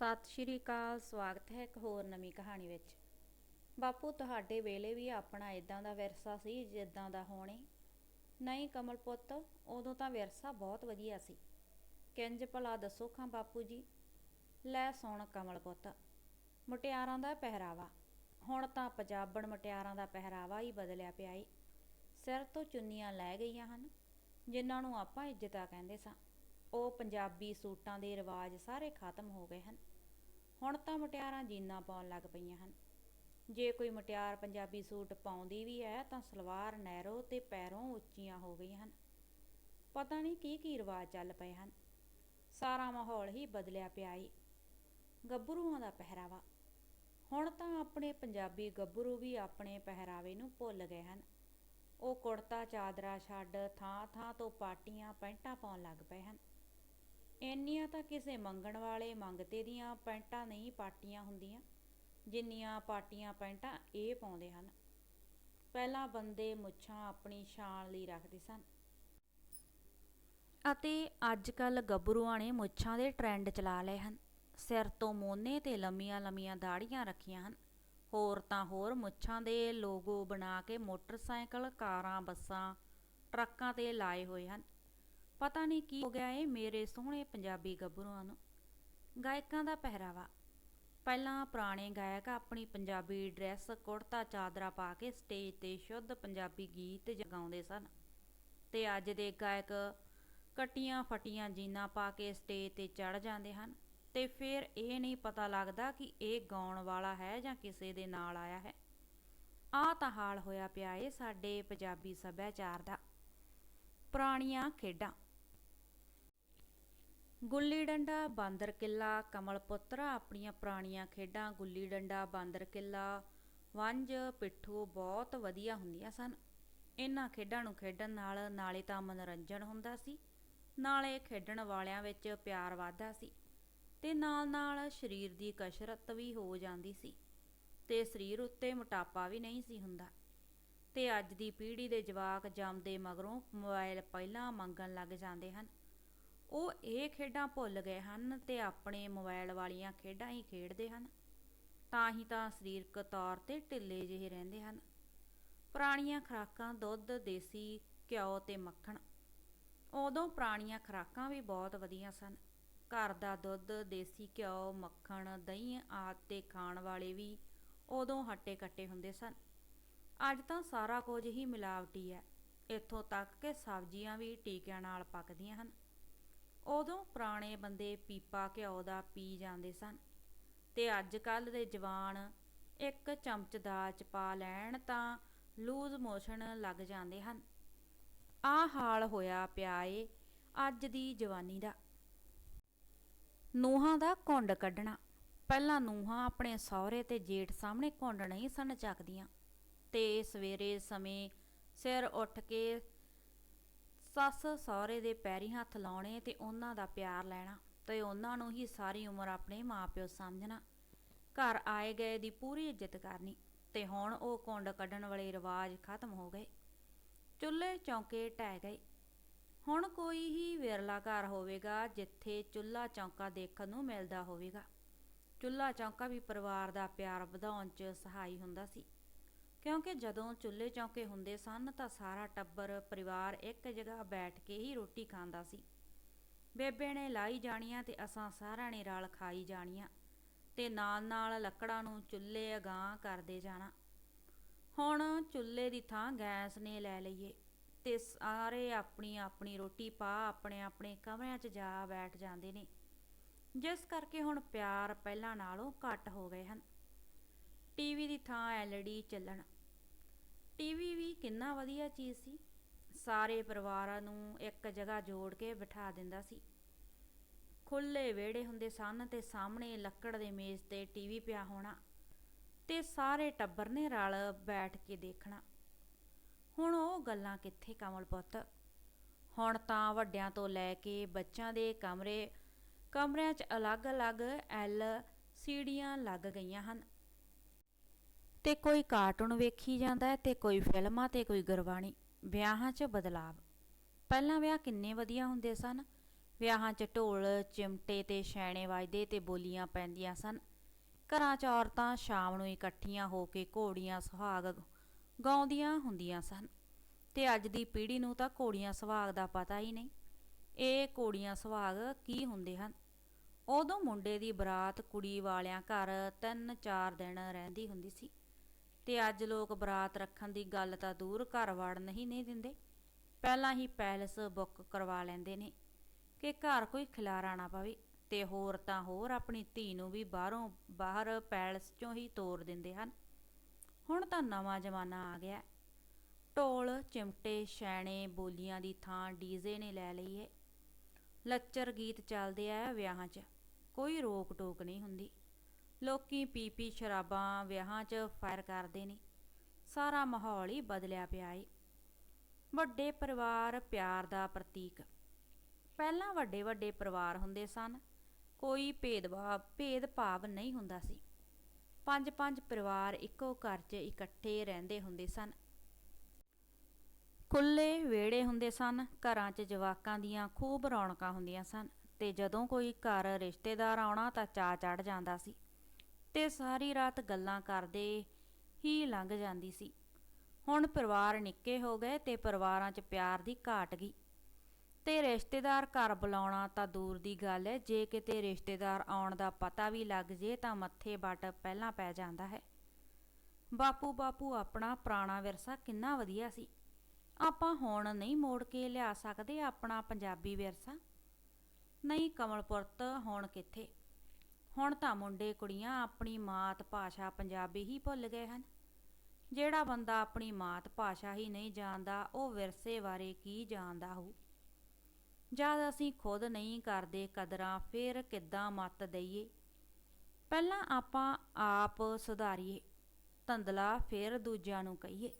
ਸਤਿ ਸ਼੍ਰੀ ਅਕਾਲ, ਸਵਾਗਤ ਹੈ ਇੱਕ ਹੋਰ ਨਵੀਂ ਕਹਾਣੀ ਵਿੱਚ। ਬਾਪੂ, ਤੁਹਾਡੇ ਵੇਲੇ ਵੀ ਆਪਣਾ ਇਦਾਂ ਦਾ ਵਿਰਸਾ ਸੀ ਜਿੱਦਾਂ ਦਾ ਹੋਣੇ। ਨਹੀਂ ਕਮਲ ਪੁੱਤ, ਉਦੋਂ ਤਾਂ ਵਿਰਸਾ ਬਹੁਤ ਵਧੀਆ ਸੀ। ਕਿੰਜ ਭਲਾ ਦੱਸੋ ਖਾਂ ਬਾਪੂ ਜੀ? ਲੈ ਸੁਣ ਕਮਲ ਪੁੱਤ, ਮੁਟਿਆਰਾਂ ਦਾ ਪਹਿਰਾਵਾ। ਹੁਣ ਤਾਂ ਪੰਜਾਬਣ ਮੁਟਿਆਰਾਂ ਦਾ ਪਹਿਰਾਵਾ ਹੀ ਬਦਲਿਆ ਪਿਆ ਏ। ਸਿਰ ਤੋਂ ਚੁੰਨੀਆਂ ਲੈ ਗਈਆਂ ਹਨ, ਜਿਨ੍ਹਾਂ ਨੂੰ ਆਪਾਂ ਇੱਜ਼ਤਾਂ ਕਹਿੰਦੇ ਸਾਂ। ਉਹ ਪੰਜਾਬੀ ਸੂਟਾਂ ਦੇ ਰਿਵਾਜ ਸਾਰੇ ਖਤਮ ਹੋ ਗਏ ਹਨ। ਹੁਣ ਤਾਂ ਮੁਟਿਆਰਾਂ ਜੀਨਾਂ ਪਾਉਣ ਲੱਗ ਪਈਆਂ ਹਨ। ਜੇ ਕੋਈ ਮੁਟਿਆਰ ਪੰਜਾਬੀ ਸੂਟ ਪਾਉਂਦੀ ਵੀ ਹੈ, ਤਾਂ ਸਲਵਾਰ ਨੈਰੋ ਤੇ ਪੈਰੋਂ ਉੱਚੀਆਂ ਹੋ ਗਈਆਂ ਹਨ। ਪਤਾ ਨਹੀਂ ਕੀ ਕੀ ਰਿਵਾਜ ਚੱਲ ਪਏ ਹਨ। ਸਾਰਾ ਮਾਹੌਲ ਹੀ ਬਦਲਿਆ ਪਿਆ ਏ ਗੱਭਰੂਆਂ ਦਾ ਪਹਿਰਾਵਾ। ਹੁਣ ਤਾਂ ਆਪਣੇ ਪੰਜਾਬੀ ਗੱਭਰੂ ਵੀ ਆਪਣੇ ਪਹਿਰਾਵੇ ਨੂੰ ਭੁੱਲ ਗਏ ਹਨ। ਉਹ ਕੁੜਤਾ ਚਾਦਰਾ ਛੱਡ ਥਾਂ ਥਾਂ ਤੋਂ ਪਾਟੀਆਂ, ਪੈਂਟਾਂ ਪਾਉਣ ਲੱਗ ਪਏ ਹਨ। ਇੰਨੀਆਂ ਤਾਂ ਕਿਸੇ ਮੰਗਣ ਵਾਲੇ ਮੰਗਤੇ ਦੀਆਂ ਪੈਂਟਾਂ ਨਹੀਂ, ਪਾਟੀਆਂ ਹੁੰਦੀਆਂ, ਜਿੰਨੀਆਂ ਪਾਟੀਆਂ ਪੈਂਟਾਂ ਇਹ ਪਾਉਂਦੇ ਹਨ। ਪਹਿਲਾਂ ਬੰਦੇ ਮੁੱਛਾਂ ਆਪਣੀ ਸ਼ਾਨ ਲਈ ਰੱਖਦੇ ਸਨ। ਅਤੇ ਅੱਜ ਕੱਲ ਗੱਭਰੂਆਂ ਨੇ ਮੁੱਛਾਂ ਦੇ ਟ੍ਰੈਂਡ ਚਲਾ ਲਏ ਹਨ। ਸਿਰ ਤੋਂ ਮੋਨੇ ਤੇ ਲੰਮੀਆਂ ਲੰਮੀਆਂ ਦਾੜੀਆਂ ਰੱਖੀਆਂ ਹਨ। ਹੋਰ ਤਾਂ ਹੋਰ ਮੁੱਛਾਂ ਦੇ ਲੋਗੋ ਬਣਾ ਕੇ ਮੋਟਰਸਾਈਕਲ, ਕਾਰਾਂ, ਬੱਸਾਂ, ਟਰੱਕਾਂ ਤੇ ਲਾਏ ਹੋਏ ਹਨ। ਪਤਾ ਨਹੀਂ ਕੀ ਹੋ ਗਿਆ ਏ ਮੇਰੇ ਸੋਹਣੇ ਪੰਜਾਬੀ ਗੱਭਰੂਆਂ ਨੂੰ। ਗਾਇਕਾਂ ਦਾ ਪਹਿਰਾਵਾ। ਪਹਿਲਾਂ ਪੁਰਾਣੇ ਗਾਇਕ ਆਪਣੀ ਪੰਜਾਬੀ ਡਰੈਸ, ਕੁੜਤਾ, ਚਾਦਰਾ ਪਾ ਕੇ ਸਟੇਜ ਤੇ ਸ਼ੁੱਧ ਪੰਜਾਬੀ ਗੀਤ ਜਗਾਉਂਦੇ ਸਨ। ਤੇ ਅੱਜ ਦੇ ਗਾਇਕ ਕਟੀਆਂ ਫਟੀਆਂ ਜੀਨਾਂ ਪਾ ਕੇ ਸਟੇਜ ਤੇ ਚੜ ਜਾਂਦੇ ਹਨ। ਤੇ ਫਿਰ ਇਹ ਨਹੀਂ ਪਤਾ ਲੱਗਦਾ ਕਿ ਇਹ ਗਾਉਣ ਵਾਲਾ ਹੈ ਜਾਂ ਕਿਸੇ ਦੇ ਨਾਲ ਆਇਆ ਹੈ। ਆਹ ਤਾਂ ਹਾਲ ਹੋਇਆ ਪਿਆ ਏ ਸਾਡੇ ਪੰਜਾਬੀ ਸੱਭਿਆਚਾਰ ਦਾ। ਪੁਰਾਣੀਆਂ ਖੇਡਾਂ। ਗੁੱਲੀ ਡੰਡਾ ਬਾਂਦਰ ਕਿੱਲਾ ਕਮਲ ਪੁੱਤਰਾ ਆਪਣੀਆਂ ਪੁਰਾਣੀਆਂ ਖੇਡਾਂ ਗੁੱਲੀ ਡੰਡਾ ਬਾਂਦਰ ਕਿੱਲਾ ਵੰਜ, ਪਿੱਠੂ ਬਹੁਤ ਵਧੀਆ ਹੁੰਦੀਆਂ ਸਨ। ਇਹਨਾਂ ਖੇਡਾਂ ਨੂੰ ਖੇਡਣ ਨਾਲ ਨਾਲੇ ਤਾਂ ਮਨੋਰੰਜਨ ਹੁੰਦਾ ਸੀ, ਨਾਲੇ ਖੇਡਣ ਵਾਲਿਆਂ ਵਿੱਚ ਪਿਆਰ ਵਧਦਾ ਸੀ ਤੇ ਨਾਲ-ਨਾਲ ਸਰੀਰ ਦੀ ਕਸਰਤ ਵੀ ਹੋ ਜਾਂਦੀ ਸੀ ਤੇ ਸਰੀਰ ਉੱਤੇ ਮੋਟਾਪਾ ਵੀ ਨਹੀਂ ਸੀ ਹੁੰਦਾ। ਤੇ ਅੱਜ ਦੀ ਪੀੜ੍ਹੀ ਦੇ ਜਵਾਕ ਜੰਮਦੇ ਮਗਰੋਂ ਮੋਬਾਈਲ ਪਹਿਲਾਂ ਮੰਗਣ ਲੱਗ ਜਾਂਦੇ ਹਨ। ਉਹ ਇਹ ਖੇਡਾਂ ਭੁੱਲ ਗਏ ਹਨ ਤੇ ਆਪਣੇ ਮੋਬਾਈਲ ਵਾਲੀਆਂ ਖੇਡਾਂ ਹੀ ਖੇਡਦੇ ਹਨ। ਤਾਂ ਹੀ ਤਾਂ ਸਰੀਰਕ ਤੌਰ ਤੇ ਢਿੱਲੇ ਜਿਹੇ ਰਹਿੰਦੇ ਹਨ। ਪੁਰਾਣੀਆਂ ਖੁਰਾਕਾਂ ਦੁੱਧ, ਦੇਸੀ ਘਿਓ ਤੇ ਮੱਖਣ। ਉਦੋਂ ਪੁਰਾਣੀਆਂ ਖੁਰਾਕਾਂ ਵੀ ਬਹੁਤ ਵਧੀਆ ਸਨ। ਘਰ ਦਾ ਦੁੱਧ, ਦੇਸੀ ਘਿਓ, ਮੱਖਣ, ਦਹੀਂ ਆਦਿ ਤੇ ਖਾਣ ਵਾਲੇ ਵੀ ਉਦੋਂ ਹੱਟੇ ਕੱਟੇ ਹੁੰਦੇ ਸਨ। ਅੱਜ ਤਾਂ ਸਾਰਾ ਕੁਝ ਹੀ ਮਿਲਾਵਟੀ ਹੈ। ਇੱਥੋਂ ਤੱਕ ਕਿ ਸਬਜ਼ੀਆਂ ਵੀ ਟੀਕਿਆਂ ਨਾਲ ਪੱਕਦੀਆਂ ਹਨ। ਉਦੋਂ ਪੁਰਾਣੇ ਬੰਦੇ ਪੀਪਾ ਘਿਓ ਦਾ ਪੀ ਜਾਂਦੇ ਸਨ ਤੇ ਅੱਜ ਕੱਲ ਦੇ ਜਵਾਨ ਇੱਕ ਚਮਚ ਦਾ ਚ ਪਾ ਲੈਣ ਤਾਂ ਲੂਜ਼ ਮੋਸ਼ਨ ਲੱਗ ਜਾਂਦੇ ਹਨ। ਆ ਹਾਲ ਹੋਇਆ ਪਿਆ ਏ ਅੱਜ ਦੀ ਜਵਾਨੀ ਦਾ। ਨੂਹਾਂ ਦਾ ਕੁੰਡ ਕੱਢਣਾ। ਪਹਿਲਾਂ ਨੂਹਾਂ ਆਪਣੇ ਸਹੁਰੇ ਤੇ ਜੇਠ ਸਾਹਮਣੇ ਕੁੰਡ ਨਹੀਂ ਸਨ ਚੱਕਦੀਆਂ ਤੇ ਸਵੇਰੇ ਸਮੇਂ ਸਿਰ ਉੱਠ ਕੇ ਸੱਸ ਸਹੁਰੇ ਦੇ ਪੈਰੀ ਹੱਥ ਲਾਉਣੇ ਤੇ ਉਹਨਾਂ ਦਾ ਪਿਆਰ ਲੈਣਾ ਤੇ ਉਹਨਾਂ ਨੂੰ ਹੀ ਸਾਰੀ ਉਮਰ ਆਪਣੇ ਮਾਪਿਓ ਸਮਝਣਾ। ਘਰ ਆਏ ਗਏ ਦੀ ਪੂਰੀ ਇੱਜ਼ਤ ਕਰਨੀ ਤੇ ਹੁਣ ਉਹ ਕੁੰਡ ਕੱਢਣ ਵਾਲੇ ਰਿਵਾਜ ਖਤਮ ਹੋ ਗਏ। ਚੁੱਲ੍ਹੇ ਚੌਂਕੇ ਟਹਿ ਗਏ। ਹੁਣ ਕੋਈ ਹੀ ਵਿਰਲਾ ਘਰ ਹੋਵੇਗਾ ਜਿੱਥੇ ਚੁੱਲ੍ਹਾ ਚੌਂਕਾ ਦੇਖਣ ਨੂੰ ਮਿਲਦਾ ਹੋਵੇਗਾ। ਚੁੱਲ੍ਹਾ ਚੌਂਕਾ ਵੀ ਪਰਿਵਾਰ ਦਾ ਪਿਆਰ ਵਧਾਉਣ 'ਚ ਸਹਾਈ ਹੁੰਦਾ ਸੀ। ਕਿਉਂਕਿ ਜਦੋਂ ਚੁੱਲ੍ਹੇ ਚੌਂਕੇ ਹੁੰਦੇ ਸਨ ਤਾਂ ਸਾਰਾ ਟੱਬਰ, ਪਰਿਵਾਰ ਇੱਕ ਜਗ੍ਹਾ ਬੈਠ ਕੇ ਹੀ ਰੋਟੀ ਖਾਂਦਾ ਸੀ। ਬੇਬੇ ਨੇ ਲਾਈ ਜਾਣੀਆਂ ਤੇ ਅਸਾਂ ਸਾਰਿਆਂ ਨੇ ਰਲ ਖਾਈ ਜਾਣੀਆਂ ਤੇ ਨਾਲ ਨਾਲ ਲੱਕੜਾਂ ਨੂੰ ਚੁੱਲ੍ਹੇ ਅਗਾਂਹ ਕਰਦੇ ਜਾਣਾ। ਹੁਣ ਚੁੱਲ੍ਹੇ ਦੀ ਥਾਂ ਗੈਸ ਨੇ ਲੈ ਲਈਏ ਤੇ ਸਾਰੇ ਆਪਣੀ ਆਪਣੀ ਰੋਟੀ ਪਾ ਆਪਣੇ ਆਪਣੇ ਕਮਰਿਆਂ 'ਚ ਜਾ ਬੈਠ ਜਾਂਦੇ ਨੇ। ਜਿਸ ਕਰਕੇ ਹੁਣ ਪਿਆਰ ਪਹਿਲਾਂ ਨਾਲੋਂ ਘੱਟ ਹੋ ਗਏ ਹਨ। ਟੀਵੀ ਦੀ ਥਾਂ ਐਲਈਡੀ ਚੱਲਣ ਟੀਵੀ ਵੀ ਕਿੰਨਾ ਵਧੀਆ ਚੀਜ਼ ਸੀ। ਸਾਰੇ ਪਰਿਵਾਰਾਂ ਨੂੰ ਇੱਕ ਜਗ੍ਹਾ ਜੋੜ ਕੇ ਬਿਠਾ ਦਿੰਦਾ ਸੀ। ਖੁੱਲੇ ਵਿਹੜੇ ਹੁੰਦੇ ਸਨ ਤੇ ਸਾਹਮਣੇ ਲੱਕੜ ਦੇ ਮੇਜ਼ ਤੇ ਟੀਵੀ ਪਿਆ ਹੋਣਾ ਤੇ ਸਾਰੇ ਟੱਬਰ ਨੇ ਰਲ ਬੈਠ ਕੇ ਦੇਖਣਾ। ਹੁਣ ਉਹ ਗੱਲਾਂ ਕਿੱਥੇ ਕਮਲ ਪੁੱਤ? ਹੁਣ ਤਾਂ ਵੱਡਿਆਂ ਤੋਂ ਲੈ ਕੇ ਬੱਚਿਆਂ ਦੇ ਕਮਰੇ, ਕਮਰਿਆਂ 'ਚ ਅਲੱਗ-ਅਲੱਗ ਐਲ ਸੀੜੀਆਂ ਲੱਗ ਗਈਆਂ ਹਨ। ਤੇ ਕੋਈ ਕਾਰਟੂਨ ਵੇਖੀ ਜਾਂਦਾ ਹੈ ਤੇ ਕੋਈ ਫਿਲਮਾਂ ਤੇ ਕੋਈ ਗੁਰਬਾਣੀ। ਵਿਆਹਾਂ 'ਚ ਬਦਲਾਵ। ਪਹਿਲਾਂ ਵਿਆਹ ਕਿੰਨੇ ਵਧੀਆ ਹੁੰਦੇ ਸਨ। ਵਿਆਹਾਂ 'ਚ ਢੋਲ, ਚਿਮਟੇ ਤੇ ਛੈਣੇ ਵੱਜਦੇ ਤੇ ਬੋਲੀਆਂ ਪੈਂਦੀਆਂ ਸਨ। ਘਰਾਂ 'ਚ ਔਰਤਾਂ ਸ਼ਾਮ ਨੂੰ ਇਕੱਠੀਆਂ ਹੋ ਕੇ ਘੋੜੀਆਂ ਸੁਹਾਗ ਗਾਉਂਦੀਆਂ ਹੁੰਦੀਆਂ ਸਨ। ਤੇ ਅੱਜ ਦੀ ਪੀੜ੍ਹੀ ਨੂੰ ਤਾਂ ਘੋੜੀਆਂ ਸੁਹਾਗ ਦਾ ਪਤਾ ਹੀ ਨਹੀਂ। ਇਹ ਘੋੜੀਆਂ ਸੁਹਾਗ ਕੀ ਹੁੰਦੇ ਹਨ? ਉਦੋਂ ਮੁੰਡੇ ਦੀ ਬਰਾਤ ਕੁੜੀ ਵਾਲਿਆਂ ਘਰ 3-4 ਦਿਨ ਰਹਿੰਦੀ ਹੁੰਦੀ ਸੀ। ਤੇ ਅੱਜ ਲੋਕ ਬਰਾਤ ਰੱਖਣ ਦੀ ਗੱਲ ਤਾਂ ਦੂਰ ਘਰ ਵੜਨ ਹੀ ਨਹੀਂ ਦਿੰਦੇ। ਪਹਿਲਾਂ ਹੀ ਪੈਲਸ ਬੁੱਕ ਕਰਵਾ ਲੈਂਦੇ ਨੇ ਕਿ ਘਰ ਕੋਈ ਖਿਲਾਰਾ ਨਾ ਪਵੇ ਤੇ ਹੋਰ ਤਾਂ ਹੋਰ ਆਪਣੀ ਧੀ ਨੂੰ ਵੀ ਬਾਹਰੋਂ ਬਾਹਰ ਪੈਲਸ ਚੋਂ ਹੀ ਤੋਰ ਦਿੰਦੇ ਹਨ। ਹੁਣ ਤਾਂ ਨਵਾਂ ਜ਼ਮਾਨਾ ਆ ਗਿਆ ਢੋਲ, ਚਿਮਟੇ ਛੈਣੇ ਬੋਲੀਆਂ ਦੀ ਥਾਂ ਡੀਜ਼ੇ ਨੇ ਲੈ ਲਈ ਹੈ। ਲੱਚਰ ਗੀਤ ਚੱਲਦੇ ਆ ਵਿਆਹਾਂ 'ਚ। ਕੋਈ ਰੋਕ ਟੋਕ ਨਹੀਂ ਹੁੰਦੀ। ਲੋਕੀ ਪੀ ਪੀ ਸ਼ਰਾਬਾਂ ਵਿਆਹਾਂ 'ਚ ਫਾਇਰ ਕਰਦੇ ਨੇ। ਸਾਰਾ ਮਾਹੌਲ ਹੀ ਬਦਲਿਆ ਪਿਆ ਏ। ਵੱਡੇ ਪਰਿਵਾਰ ਪਿਆਰ ਦਾ ਪ੍ਰਤੀਕ। ਪਹਿਲਾਂ ਵੱਡੇ ਵੱਡੇ ਪਰਿਵਾਰ ਹੁੰਦੇ ਸਨ। ਕੋਈ ਭੇਦਭਾਵ ਭੇਦਭਾਵ ਨਹੀਂ ਹੁੰਦਾ ਸੀ। ਪੰਜ ਪੰਜ ਪਰਿਵਾਰ ਇੱਕੋ ਘਰ 'ਚ ਇਕੱਠੇ ਰਹਿੰਦੇ ਹੁੰਦੇ ਸਨ। ਖੁੱਲੇ ਵਿਹੜੇ ਹੁੰਦੇ ਸਨ। ਘਰਾਂ 'ਚ ਜਵਾਕਾਂ ਦੀਆਂ ਖੂਬ ਰੌਣਕਾਂ ਹੁੰਦੀਆਂ ਸਨ। ਤੇ ਜਦੋਂ ਕੋਈ ਘਰ ਰਿਸ਼ਤੇਦਾਰ ਆਉਣਾ ਤਾਂ ਚਾ ਚੜ ਜਾਂਦਾ ਸੀ। ਤੇ ਸਾਰੀ ਰਾਤ ਗੱਲਾਂ ਕਰਦੇ ਹੀ ਲੰਘ ਜਾਂਦੀ ਸੀ। ਹੁਣ ਪਰਿਵਾਰ ਨਿੱਕੇ ਹੋ ਗਏ ਤੇ ਪਰਿਵਾਰਾਂ 'ਚ ਪਿਆਰ ਦੀ ਘਾਟ ਗਈ। ਤੇ ਰਿਸ਼ਤੇਦਾਰ ਘਰ ਬੁਲਾਉਣਾ ਤਾਂ ਦੂਰ ਦੀ ਗੱਲ ਹੈ, ਜੇ ਕਿਤੇ ਰਿਸ਼ਤੇਦਾਰ ਆਉਣ ਦਾ ਪਤਾ ਵੀ ਲੱਗ ਜੇ ਤਾਂ ਮੱਥੇ ਵੱਟ ਪਹਿਲਾਂ ਪੈ ਜਾਂਦਾ ਹੈ। ਬਾਪੂ ਬਾਪੂ, ਆਪਣਾ ਪੁਰਾਣਾ ਵਿਰਸਾ ਕਿੰਨਾ ਵਧੀਆ ਸੀ। ਆਪਾਂ ਹੁਣ ਨਹੀਂ ਮੋੜ ਕੇ ਲਿਆ ਸਕਦੇ ਆਪਣਾ ਪੰਜਾਬੀ ਵਿਰਸਾ। ਨਹੀਂ ਕਮਲਪੁਰਤ ਹੁਣ ਕਿੱਥੇ? ਹੁਣ ਤਾਂ ਮੁੰਡੇ ਕੁੜੀਆਂ ਆਪਣੀ ਮਾਤ ਭਾਸ਼ਾ ਪੰਜਾਬੀ ਹੀ ਭੁੱਲ ਗਏ ਹਨ। ਜਿਹੜਾ ਬੰਦਾ ਆਪਣੀ ਮਾਤ ਭਾਸ਼ਾ ਹੀ ਨਹੀਂ ਜਾਣਦਾ, ਉਹ ਵਿਰਸੇ ਬਾਰੇ ਕੀ ਜਾਣਦਾ ਹੋਊ? ਜਦ ਅਸੀਂ ਖੁਦ ਨਹੀਂ ਕਰਦੇ ਕਦਰਾਂ, ਫਿਰ ਕਿੱਦਾਂ ਮੱਤ ਦਈਏ? ਪਹਿਲਾਂ ਆਪਾਂ ਆਪ ਸੁਧਾਰੀਏ, ਧੰਦਲਾ ਫਿਰ ਦੂਜਿਆਂ ਨੂੰ ਕਹੀਏ।